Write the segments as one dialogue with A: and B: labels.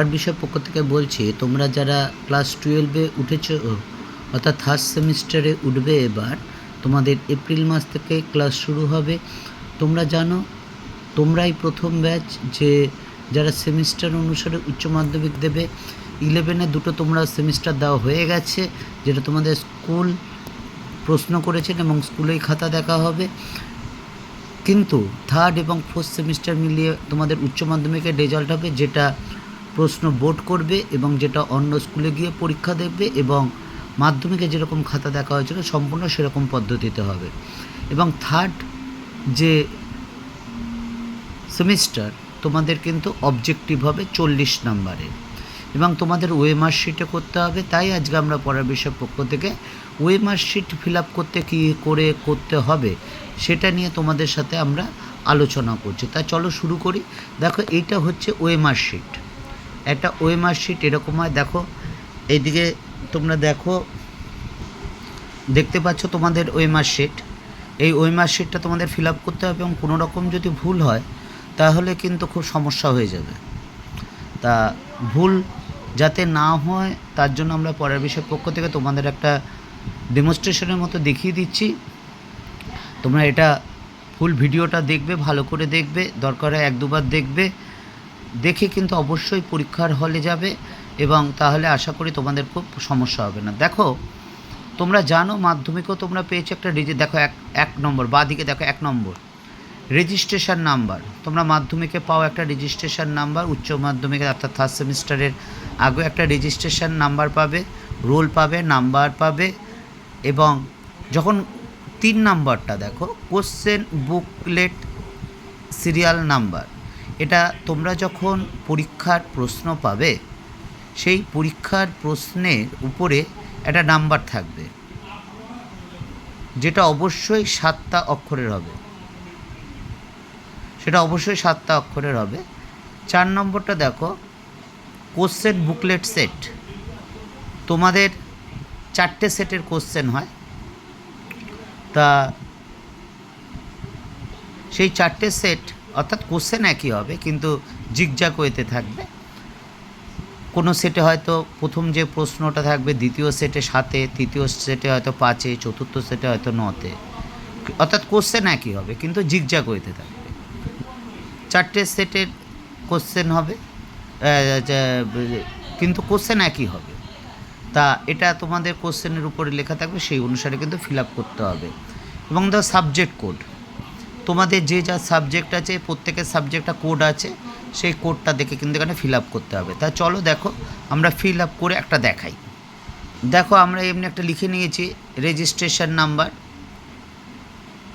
A: পড়ার বিষয় পক্ষ থেকে বলছি, তোমরা যারা ক্লাস টুয়েলভে উঠেছো, অর্থাৎ থার্ড সেমিস্টারে উঠবে এবার, তোমাদের এপ্রিল মাস থেকে ক্লাস শুরু হবে। তোমরা জানো, তোমরাই প্রথম ব্যাচ যে যারা সেমিস্টার অনুসারে উচ্চ মাধ্যমিক দেবে ইলেভেনে দুটো তোমরা সেমিস্টার দেওয়া হয়ে গেছে, যেটা তোমাদের স্কুল প্রশ্ন করেছেন এবং স্কুলেই খাতা দেখা হবে। কিন্তু থার্ড এবং ফোর্থ সেমিস্টার মিলিয়ে তোমাদের উচ্চ মাধ্যমিকের রেজাল্ট হবে, যেটা প্রশ্ন বোর্ড করবে এবং যেটা অন্য স্কুলে গিয়ে পরীক্ষা দেবে এবং মাধ্যমিকে যেরকম খাতা দেখা হয়েছিল সম্পূর্ণ সেরকম পদ্ধতিতে হবে। এবং থার্ড যে সেমিস্টার তোমাদের কিন্তু অবজেক্টিভ হবে চল্লিশ নাম্বারের এবং তোমাদের ওয়ে মার্কশিটে করতে হবে, তাই আজকে আমরা পড়ার বিষয় পক্ষ থেকে ওয়ে মার্কশিট ফিল আপ করতে কী করে করতে হবে সেটা নিয়ে তোমাদের সাথে আমরা আলোচনা করছি। তা চলো শুরু করি। দেখো, এইটা হচ্ছে ওয়ে মার্কশিট একটা ওয়ে মার্কশিট এরকম হয়, দেখো। এইদিকে তোমরা দেখো, দেখতে পাচ্ছ তোমাদের ওয়ে মার্কশিট। এই ওই মার্কশিটটা তোমাদের ফিল আপ করতে হবে এবং কোনো রকম যদি ভুল হয়, তাহলে কিন্তু খুব সমস্যা হয়ে যাবে। তা ভুল যাতে না হয়, তার জন্য আমরা পরের বিষয়ের পক্ষ থেকে তোমাদের একটা ডেমনস্ট্রেশনের মতো দেখিয়ে দিচ্ছি। তোমরা এটা ফুল ভিডিওটা দেখবে, ভালো করে দেখবে, দরকার এক দুবার দেখবে। দেখে কিন্তু অবশ্যই পরীক্ষার হলে যাবে এবং তাহলে আশা করি তোমাদের খুব সমস্যা হবে না। দেখো, তোমরা জানো মাধ্যমিকও তোমরা পেয়েছ একটা রেজি দেখো এক এক নম্বর, বা দিকে দেখো এক নম্বর। রেজিস্ট্রেশন নাম্বার তোমরা মাধ্যমিকে পাও একটা রেজিস্ট্রেশন নাম্বার উচ্চ মাধ্যমিকে অর্থাৎ থার্ড সেমিস্টারের আগেও একটা রেজিস্ট্রেশন নাম্বার পাবে রোল পাবে নাম্বার পাবে এবং যখন তিন নাম্বারটা দেখো কোশ্চেন বুকলেট সিরিয়াল নাম্বার এটা তোমরা যখন পরীক্ষার প্রশ্ন পাবে, সেই পরীক্ষার প্রশ্নের উপরে একটা নাম্বার থাকবে, যেটা অবশ্যই সাতটা অক্ষরের হবে। সেটা অবশ্যই সাতটা অক্ষরের হবে। চার নম্বরটা দেখো কোশ্চেন বুকলেট সেট তোমাদের চারটে সেটের কোশ্চেন হয়। তা সেই চারটে সেট অর্থাৎ কোশ্চেন একই হবে, কিন্তু জিগজাগ ওয়েতে থাকবে। কোনো সেটে হয়তো প্রথম যে প্রশ্নটা থাকবে, দ্বিতীয় সেটে সাতে, তৃতীয় সেটে হয়তো পাঁচে, চতুর্থ সেটে হয়তো নতে। অর্থাৎ কোশ্চেন একই হবে, কিন্তু জিগজাগ ওয়েতে থাকবে। চারটে সেটের কোশ্চেন হবে কিন্তু কোশ্চেন একই হবে। তা এটা তোমাদের কোশ্চেনের উপরে লেখা থাকবে, সেই অনুসারে কিন্তু ফিল আপ করতে হবে। এবং দ্য সাবজেক্ট কোড তোমাদের যে যা সাবজেক্ট আছে, প্রত্যেকের সাবজেক্টটা কোড আছে, সেই কোডটা দেখে কিন্তু এখানে ফিল আপ করতে হবে। তা চলো দেখো, আমরা ফিল আপ করে একটা দেখাই। দেখো আমরা এমনি একটা লিখে নিয়েছি রেজিস্ট্রেশন নাম্বার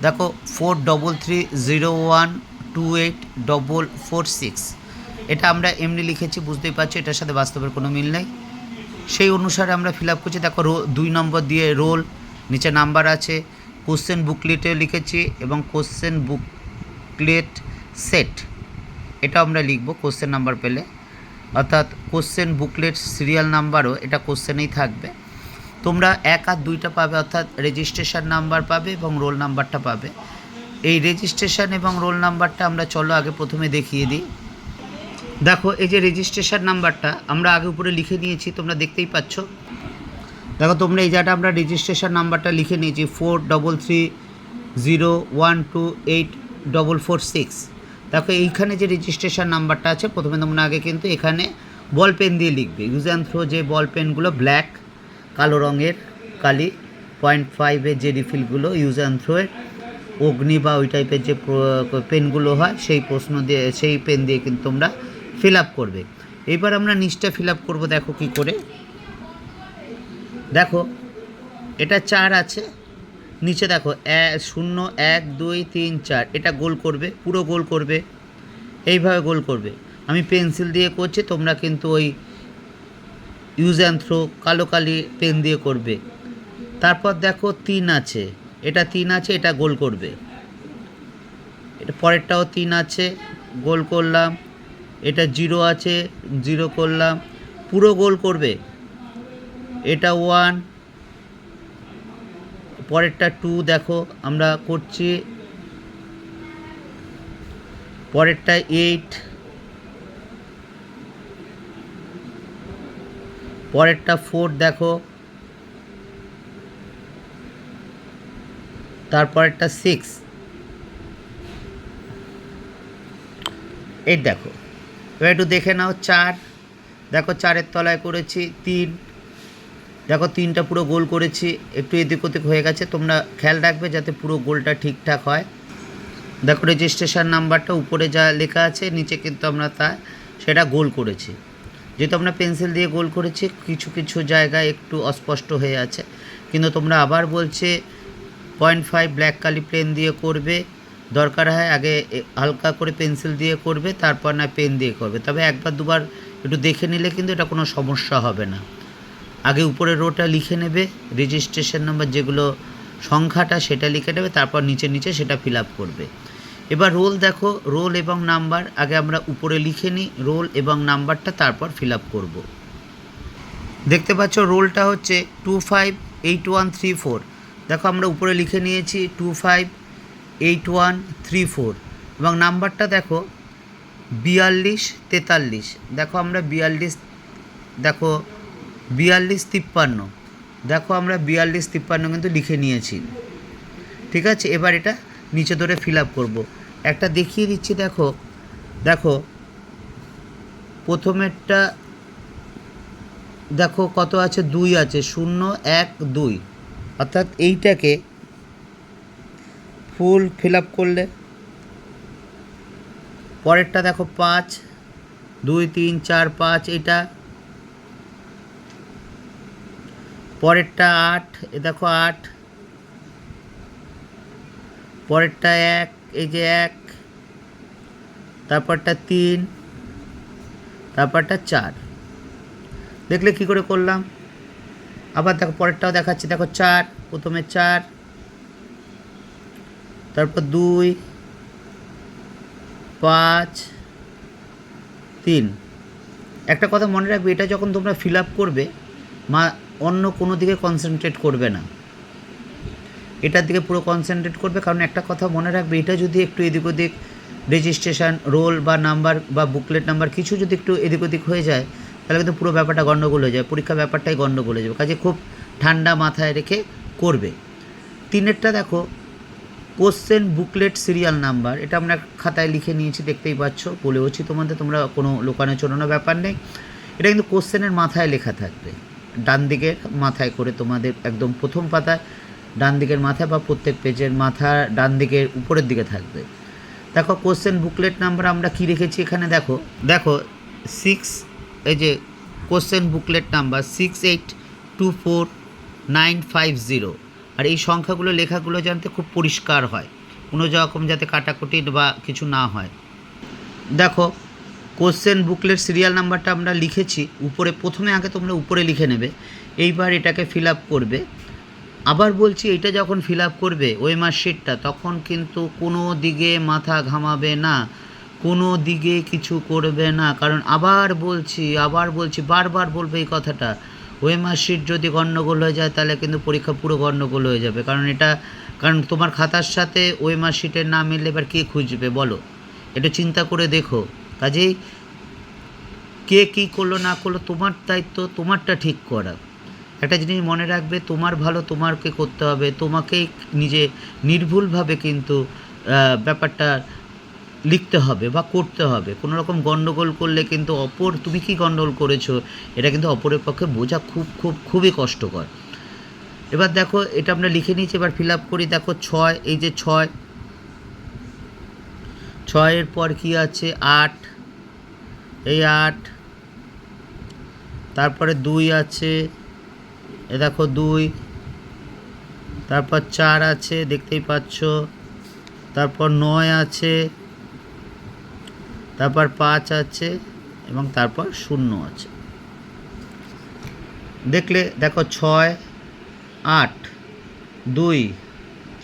A: দেখো four double three zero one two eight double four six এটা আমরা এমনি লিখেছি, বুঝতেই পারছি, এটার সাথে বাস্তবের কোনো মিল নেই। সেই অনুসারে আমরা ফিল আপ করছি, দেখো, রো দুই নম্বর দিয়ে রোল নিচে নাম্বার আছে। কোশ্চেন বুকলেটে লিখেছি এবং কোশ্চেন বুকলেট সেট। এটা আমরা লিখব কোশ্চেন নাম্বার পেলে। অর্থাৎ কোশ্চেন বুকলেট সিরিয়াল নাম্বারও এটা কোশ্চেনেই থাকবে। তোমরা এক আর দুইটা পাবে, অর্থাৎ রেজিস্ট্রেশন নাম্বার পাবে এবং রোল নাম্বারটা পাবে। এই রেজিস্ট্রেশন এবং রোল নাম্বারটা আমরা চলো আগে প্রথমে দেখিয়ে দিই। দেখো, এই যে রেজিস্ট্রেশন নাম্বারটা আমরা আগে উপরে লিখে নিয়েছি, তোমরা দেখতেই পাচ্ছ। দেখো তোমরা এই জায়গাটা আমরা রেজিস্ট্রেশন নাম্বারটা লিখে নিয়েছি four double three zero one two eight double four six দেখো এইখানে যে রেজিস্ট্রেশন নাম্বারটা আছে, প্রথমে তোমরা আগে কিন্তু এখানে বল পেন দিয়ে লিখবে। ইউজ অ্যান্ড থ্রো যে বল পেনগুলো ব্ল্যাক কালো রঙের, কালি পয়েন্ট ফাইভের যে রিফিলগুলো ইউজ অ্যান্ড থ্রোয়ের অগ্নি বা ওই টাইপের যে পেনগুলো হয়, সেই প্রশ্ন দিয়ে, সেই পেন দিয়ে কিন্তু তোমরা ফিল আপ করবে। এবার আমরা নিচটা ফিল আপ করব, দেখো কি করে। দেখো, এটা চার আছে, নিচে দেখো শূন্য, এক, দুই, তিন, চার, এটা গোল করবে, পুরো গোল করবে, এইভাবে গোল করবে। আমি পেন্সিল দিয়ে করছি, তোমরা কিন্তু ওই ইউজ অ্যান্ড থ্রো কালো কালি পেন দিয়ে করবে। তারপর দেখো, তিন আছে, এটা তিন আছে, এটা গোল করবে। এটা পরেরটাও তিন আছে, গোল করলাম, এটা জিরো আছে, জিরো করলাম, পুরো গোল করবে। এটা ওয়ান পরেরটা টু দেখো, আমরা করছি। পরেরটা এইট পরেরটা ফোর দেখো। তারপরেরটা সিক্স এই দেখো। এবার একটু দেখে নাও, চার। দেখো, চারের তলায় করেছি তিন। দেখো, তিনটা পুরো গোল করেছি। একটু এদিক ওদিক হয়ে গেছে। তোমরা খেয়াল রাখবে যাতে পুরো গোলটা ঠিকঠাক হয়। দেখো রেজিস্ট্রেশন নাম্বারটা উপরে যা লেখা আছে, নিচে কিন্তু আমরা তা, সেটা গোল করেছি। যেহেতু আমরা পেন্সিল দিয়ে গোল করেছি, কিছু কিছু জায়গায় একটু অস্পষ্ট হয়ে আছে। কিন্তু তোমরা আবার বলছে পয়েন্ট ফাইভ ব্ল্যাক কালি পেন দিয়ে করবে। দরকার হয় আগে হালকা করে পেন্সিল দিয়ে করবে, তারপর না পেন দিয়ে করবে। তবে একবার, দুবার একটু দেখে নিলে কিন্তু এটা কোনো সমস্যা হবে না। আগে উপরে রোটা লিখে নেবে রেজিস্ট্রেশন নাম্বার যেগুলো সংখ্যাটা সেটা লিখে নেবে, তারপর নিচে নিচে সেটা ফিল আপ করবে। এবার রোল দেখো রোল এবং নাম্বার আগে আমরা উপরে লিখে নিই রোল এবং নাম্বারটা তারপর ফিল আপ করব। দেখতে পাচ্ছ রোলটা হচ্ছে two five eight one three four দেখো আমরা উপরে লিখে নিয়েছি two five eight one three four এবং নাম্বারটা দেখো বিয়াল্লিশ তেতাল্লিশ। দেখো আমরা বিয়াল্লিশ, দেখো বিয়াল্লিশ তিপ্পান্ন। দেখো আমরা বিয়াল্লিশ তিপ্পান্ন কিন্তু লিখে নিয়েছি। ঠিক আছে? এবার এটা নিচে ধরে ফিল আপ করব। একটা দেখিয়ে দিচ্ছি, দেখো। দেখো, প্রথমেরটা দেখো কত আছে? দুই আছে, শূন্য, এক, দুই। অর্থাৎ এইটাকে ফুল ফিল আপ করলে। পরেরটা দেখো পাঁচ, দুই, তিন, চার, পাঁচ, এটা পরেরটা আট, এ দেখো আট। পরেরটা এক, এই যে এক। তারপরটা তিন, তারপরটা চার। দেখলে কি করে করলাম? আবার দেখো পরেরটাও দেখাচ্ছি। দেখো চার, প্রথমে চার, তারপর দুই, পাঁচ, তিন। একটা কথা মনে রাখবে, এটা যখন তোমরা ফিল আপ করবে, মা অন্য কোনো দিকে কনসেন্ট্রেট করবে না। এটার দিকে পুরো কনসেন্ট্রেট করবে, কারণ একটা কথা মনে রাখবে, এটা যদি একটু এদিক ওদিক রেজিস্ট্রেশন রোল বা নাম্বার বা বুকলেট নাম্বার কিছু যদি একটু এদিক ওদিক হয়ে যায়, তাহলে কিন্তু পুরো ব্যাপারটা গণ্ডগোল হয়ে যায় পরীক্ষা ব্যাপারটাই গণ্ডগোল হয়ে যাবে। কাজে খুব ঠান্ডা মাথায় রেখে করবে। তিনেরটা দেখো কোশ্চেন বুকলেট সিরিয়াল নাম্বার এটা আমরা খাতায় লিখে নিয়েছি, দেখতেই পাচ্ছ বলে বলেওছি তোমাদের, তোমরা কোনো লোকানো চোরানো ব্যাপার নেই। এটা কিন্তু কোশ্চেনের মাথায় লেখা থাকবে। ডান দিকের মাথায় করে তোমাদের একদম প্রথম পাতায় ডান দিকের মাথায় বা প্রত্যেক পেজের মাথা ডান দিকের উপরের দিকে থাকবে। দেখো কোশ্চেন বুকলেট নাম্বার আমরা কি রেখেছি এখানে? দেখো দেখো সিক্স এই যে question booklet number six eight two four nine five zero আর এই সংখ্যাগুলো, লেখাগুলো জানতে খুব পরিষ্কার হয়। কোনো রকম যাতে কাটাকুটি বা কিছু না হয়। দেখো কোশ্চেন বুকলেট সিরিয়াল নাম্বারটা আমরা লিখেছি, উপরে, প্রথমে আগে তোমরা উপরে লিখে নেবে, এইবার এটাকে ফিল আপ করবে। আবার বলছি, এটা যখন ফিল আপ করবে, ওই মার্কশিটটা, তখন কিন্তু কোনো দিকে মাথা ঘামাবে না, কোনো দিকে কিছু করবে না। কারণ আবার বলছি আবার বলছি, বারবার বলবে এই কথাটা, ওই মার্কশিট যদি গণ্ডগোল হয়ে যায়, তাহলে কিন্তু পরীক্ষা পুরো গণ্ডগোল হয়ে যাবে। কারণ এটা, কারণ তোমার খাতার সাথে ওই মার্কশিটের না মিললে এবার কে খুঁজবে, বলো। এটা চিন্তা করে দেখো। কাজেই কে কী করল, না করল, তোমার দায়িত্ব, তোমারটা ঠিক করা। একটা জিনিস মনে রাখবে, তোমার ভালো, তোমারকে করতে হবে। তোমাকেই নিজে নির্ভুলভাবে কিন্তু ব্যাপারটা লিখতে হবে বা করতে হবে। কোনো রকম গণ্ডগোল করলে কিন্তু অপর, তুমি কি গণ্ডগোল করেছ, এটা কিন্তু অপরের পক্ষে বোঝা খুব খুব, খুবই কষ্টকর। এবার দেখো, এটা আমরা লিখে নিয়েছি, এবার ফিল আপ করি। দেখো, ছয়, এই যে ছয় ছয়ের পর কি আছে? আট। এই আট। তারপরে দুই আছে। এ দেখো দুই। তারপর চার আছে, দেখতেই পাচ্ছ। তারপর নয় আছে। তারপর পাঁচ আছে এবং তারপর শূন্য আছে। দেখলে, দেখো ছয়, আট, দুই,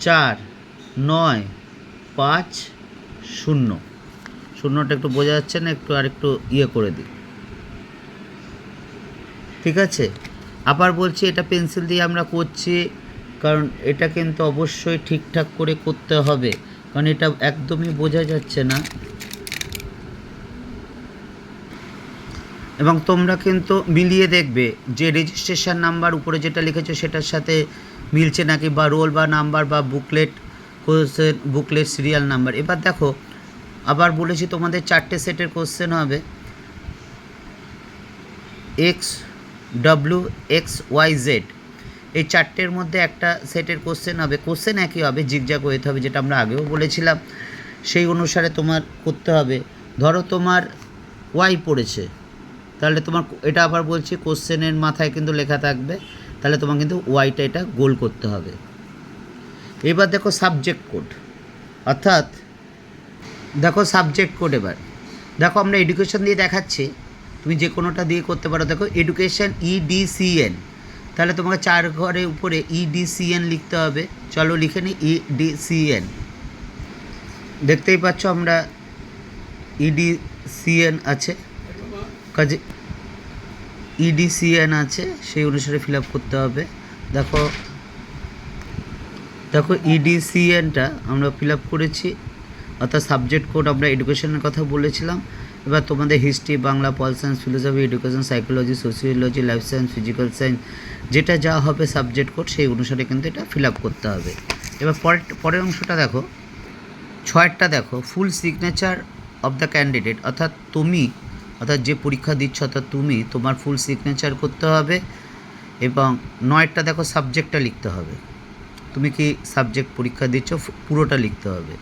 A: চার, নয়, পাঁচ শূন্য। শূন্যটা একটু বোঝা যাচ্ছে না, একটু আর একটু ইয়ে করে দিই। ঠিক আছে? আবার বলছি এটা পেন্সিল দিয়ে আমরা করছি, কারণ এটা কিন্তু অবশ্যই ঠিকঠাক করে করতে হবে, কারণ এটা একদমই বোঝা যাচ্ছে না। এবং তোমরা কিন্তু মিলিয়ে দেখবে, যে রেজিস্ট্রেশন নাম্বার উপরে যেটা লিখেছো সেটার সাথে মিলছে নাকি, বা রোল বা নাম্বার বা booklet question booklet serial number. এবার দেখো, আবার বলেছি তোমাদের চারটে সেটের কোশ্চেন হবে। X W X Y Z এই চারটের মধ্যে একটা সেটের কোশ্চেন হবে। কোশ্চেন একই হবে জিগজাগ হতে হবে, যেটা আমরা আগেও বলেছিলাম। সেই অনুসারে তোমার করতে হবে। ধরো তোমার ওয়াই পড়েছে, তাহলে তোমার এটা আবার বলছি কোশ্চেনের মাথায় কিন্তু লেখা থাকবে। তাহলে তোমার কিন্তু ওয়াইটা এটা গোল করতে হবে। এবার দেখো সাবজেক্ট কোড অর্থাৎ দেখো সাবজেক্ট কোড এবার। দেখো আমরা এডুকেশন দিয়ে দেখাচ্ছি, তুমি যে কোনোটা দিয়ে করতে পারো, দেখো E এডুকেশন ইডিসিএন তাহলে তোমাকে চার ঘরের উপরে E ইডিসিএন লিখতে হবে। চলো লিখে নিই E ইডিসিএন দেখতেই পাচ্ছ আমরা E ইডিসিএন আছে। কাজে ইডিসিএন আছে, সেই অনুসারে ফিল আপ করতে হবে। দেখো দেখো E ইডিসিএনটা আমরা ফিল আপ করেছি, অর্থাৎ সাবজেক্ট কোড আমরা এডুকেশনের কথা বলেছিলাম। এবার তোমাদের history Bangla pol science philosophy education psychology sociology life science physical science যেটা যা হবে সাবজেক্ট কোড সেই অনুসারে কিন্তু এটা ফিল আপ করতে হবে। এবার পরের পরের অংশটা দেখো ছয়েরটা দেখো full signature of the candidate অর্থাৎ তুমি, অর্থাৎ যে পরীক্ষা দিচ্ছ, অর্থাৎ তুমি, তোমার ফুল সিগনেচার করতে হবে, এবং নয়েরটা দেখো সাবজেক্টটা লিখতে হবে। তুমি কি সাবজেক্ট পরীক্ষা দিচ্ছ পুরোটা লিখতে হবে।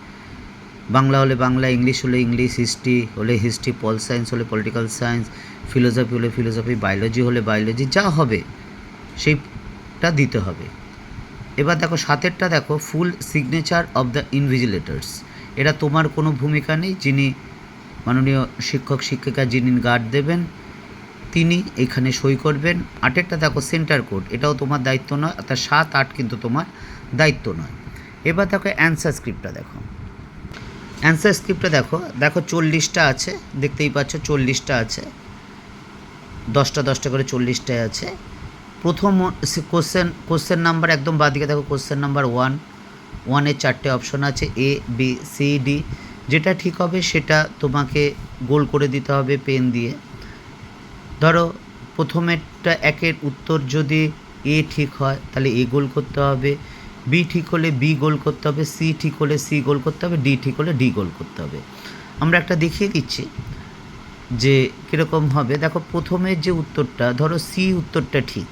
A: বাংলা হলে বাংলা, ইংলিশ হলে ইংলিশ, হিস্ট্রি হলে হিস্ট্রি, পল সায়েন্স হলে পলিটিক্যাল সায়েন্স, ফিলোসফি হলে ফিলোসফি, বায়োলজি হলে বায়োলজি, যা হবে সেইটা দিতে হবে। এবার দেখো, সাতেরটা দেখো, full signature of the invigilators. এটা তোমার কোনো ভূমিকা নেই, যিনি মাননীয় শিক্ষক, শিক্ষিকা, যিনি গার্ড দেবেন, তিনি এখানে সই করবেন। আটেরটা দেখো, সেন্টার কোড, এটাও তোমার দায়িত্ব নয় অর্থাৎ সাত আট কিন্তু তোমার দায়িত্ব নয়। এবার দেখো অ্যান্সার স্ক্রিপ্টটা দেখো। অ্যান্সার স্ক্রিপ্টটা দেখো দেখো চল্লিশটা আছে, দেখতেই পাচ্ছ চল্লিশটা আছে, দশটা দশটা করে চল্লিশটায় আছে। প্রথম কোশ্চেন কোশ্চেন নাম্বার একদম বাদিকে দেখো কোশ্চেন নাম্বার ওয়ান ওয়ানের চারটে অপশন আছে এ বি সি ডি যেটা ঠিক হবে সেটা তোমাকে গোল করে দিতে হবে পেন দিয়ে। ধরো প্রথমেরটা একের উত্তর যদি এ ঠিক হয়, তাহলে এ গোল করতে হবে বি ঠিক হলে বি গোল করতে হবে সি ঠিক হলে সি গোল করতে হবে ডি ঠিক হলে ডি গোল করতে হবে। আমরা একটা দেখিয়ে দিচ্ছি যে কীরকম হবে। দেখো প্রথমের যে উত্তরটা, ধরো সি উত্তরটা ঠিক।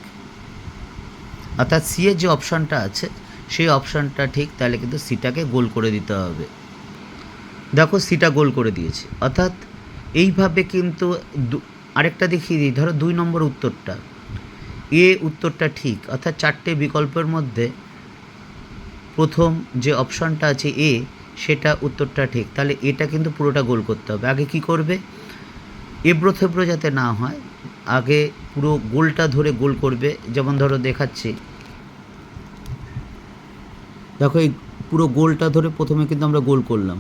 A: অর্থাৎ সি এর যে অপশানটা আছে, সেই অপশানটা ঠিক, তাহলে কিন্তু সিটাকে গোল করে দিতে হবে। দেখো সিটা গোল করে দিয়েছে। অর্থাৎ এইভাবে কিন্তু আরেকটা দেখিয়ে দিই। ধরো, দুই নম্বর উত্তরটা। এ উত্তরটা ঠিক। অর্থাৎ চারটে বিকল্পের মধ্যে প্রথম যে অপশানটা আছে এ, সেটা উত্তরটা ঠিক। তাহলে এটা কিন্তু পুরোটা গোল করতে হবে। আগে কি করবে? এবড়ো থেবড়ো যাতে না হয়, আগে পুরো গোলটা ধরে গোল করবে। যেমন ধরো দেখাচ্ছি। দেখো এই পুরো গোলটা ধরে প্রথমে কিন্তু আমরা গোল করলাম।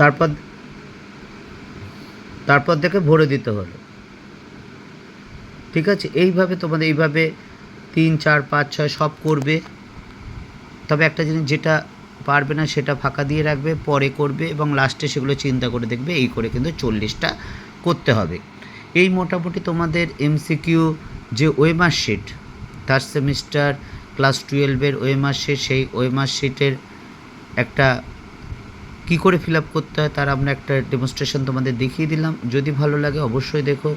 A: তারপর তারপর দেখে ভরে দিতে হলো। ঠিক আছে? এইভাবে তোমাদের, এইভাবে তিন, চার, পাঁচ, ছয় সব করবে। তবে একটা জিনিস যেটা পারবে না, সেটা ফাঁকা দিয়ে রাখবে, পরে করবে এবং লাস্টে সেগুলো চিন্তা করে দেখবে, এই করে কিন্তু চল্লিশটা করতে হবে। এই মোটামুটি তোমাদের এমসিকিউ যে OMR sheet third semester class টুয়েলভের ওয়েমার শিট সেই ওয়েমার শিটের একটা কি করে ফিল আপ করতে হয় তার আমরা একটা ডেমনস্ট্রেশন তোমাদের দেখিয়ে দিলাম। যদি ভালো লাগে অবশ্যই দেখো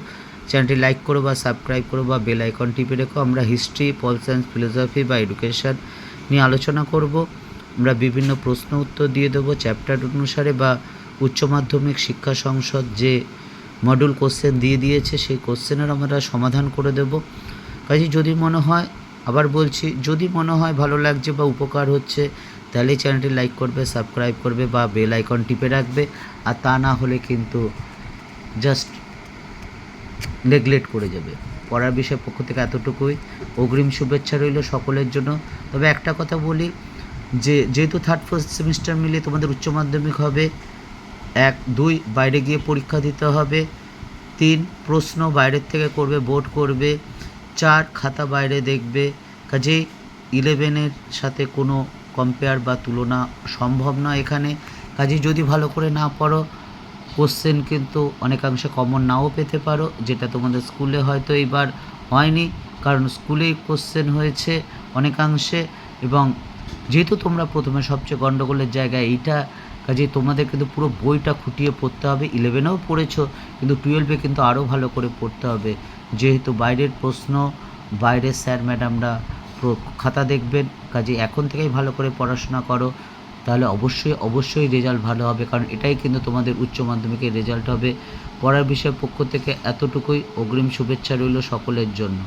A: চ্যানেলটি লাইক করো বা সাবস্ক্রাইব করো বা বেল আইকন টিপে রেখো। আমরা হিস্ট্রি পল সায়েন্স ফিলোসফি বা এডুকেশন নিয়ে আলোচনা করব। আমরা বিভিন্ন প্রশ্ন উত্তর দিয়ে দেবো। চ্যাপ্টার অনুসারে বা উচ্চ মাধ্যমিক শিক্ষা সংসদ যে মডুল কোশ্চেন দিয়ে দিয়েছে, সেই কোশ্চেনের আমরা সমাধান করে দেব। কাজে যদি মনে হয়, আবার বলছি, যদি মনে হয় ভালো লাগছে বা উপকার হচ্ছে তাহলে চ্যানেলটি লাইক করবে সাবস্ক্রাইব করবে বা বেল আইকন টিপে রাখবে। আর তা না হলে কিন্তু জাস্ট নেগলেক্ট করে যাবে। পড়ার বিষয় পক্ষ থেকে এতটুকুই। অগ্রিম শুভেচ্ছা রইল সকলের জন্য। তবে একটা কথা বলি, যে যেহেতু থার্ড ফোর্থ সেমিস্টার মিলে তোমাদের উচ্চ মাধ্যমিক হবে, এক, দুই, বাইরে গিয়ে পরীক্ষা দিতে হবে, তিন, প্রশ্ন বাইরের থেকে করবে, বোর্ড করবে, চার, খাতা বাইরে দেখবে। কাজেই ইলেভেনের সাথে কোনো কম্পেয়ার বা তুলনা সম্ভব নয় এখানে। কাজে যদি ভালো করে না পড়ো কোশ্চেন কিন্তু অনেকাংশে কমন নাও পেতে পারো, যেটা তোমাদের স্কুলে হয়তো এইবার হয়নি, কারণ স্কুলেই কোশ্চেন হয়েছে অনেকাংশে এবং যেহেতু তোমরা প্রথমে সবচেয়ে গণ্ডগোলের জায়গা এইটা, কাজেই তোমাদের কিন্তু পুরো বইটা খুঁটিয়ে পড়তে হবে। ইলেভেনেও পড়েছো, কিন্তু টুয়েলভে কিন্তু আরও ভালো করে পড়তে হবে। যেহেতু বাইরের প্রশ্ন, বাইরের স্যার ম্যাডামরা খাতা দেখবেন। কাজে এখন থেকেই ভালো করে পড়াশোনা করো, তাহলে অবশ্যই অবশ্যই রেজাল্ট ভালো হবে। কারণ এটাই কিন্তু তোমাদের উচ্চ মাধ্যমিকের রেজাল্ট হবে। পড়ার বিষয়ের পক্ষ থেকে এতটুকুই। অগ্রিম শুভেচ্ছা রইল সকলের জন্য।